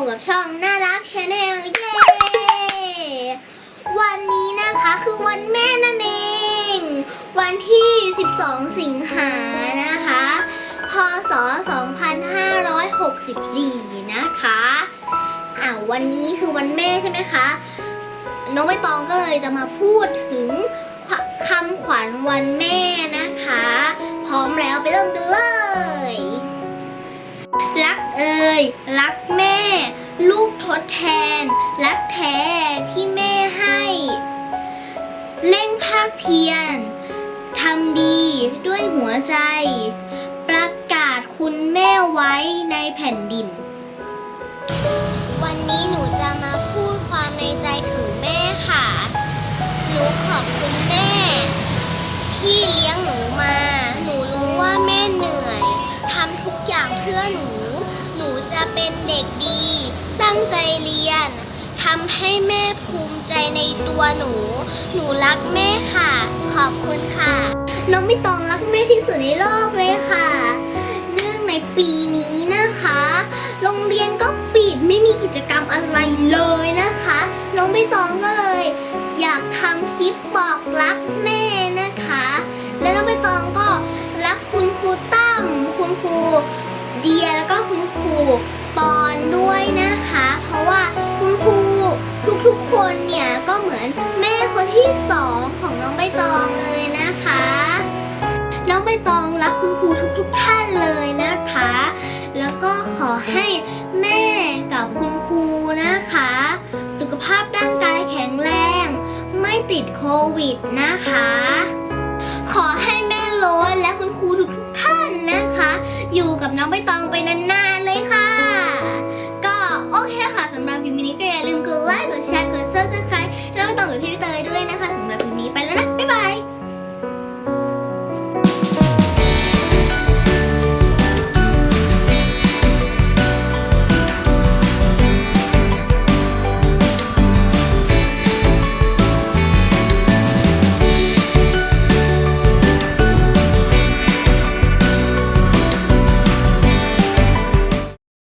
มกับช่องน่ารักชาแนลเย้ววันนี้นะคะคือวันแม่นั่นเอง วันที่ 12 สิงหานะคะ พศ 2564 นะคะอ่าวันนี้คือวันแม่ใช่ไหมคะน้องใบตองก็เลยจะมาพูดถึงคำขวัญวันแม่นะคะ พร้อมแล้วไปเริ่มดูเลยรัก เอ่ยรักแม่ ลูกทดแทน รักแท้ที่แม่ให้ เร่งภาคเพียรทำดีด้วยหัวใจ ประกาศคุณแม่ไว้ในแผ่นดินวัน จะเป็นเด็กดี ตั้งใจเรียนทำให้แม่ภูมิใจในตัวหนู หนูรักแม่ค่ะ ขอบคุณค่ะ น้องไม่ต้องรักแม่ที่สุดในโลกเลยค่ะเนื่องในปีนี้นะคะ โรงเรียนก็ปิดไม่มีกิจกรรมอะไรเลยนะคะ น้องใบตองก็เลย อยากทำคลิปบอกรักแม่ เนี่ยก็เหมือนแม่คนที่สองของน้องใบตองเลยนะคะ น้องใบตองรักคุณครูทุกๆท่านเลยนะคะ แล้วก็ขอให้แม่กับคุณครูนะคะ สุขภาพร่างกายแข็งแรง ไม่ติดโควิดนะคะ ขอให้ れる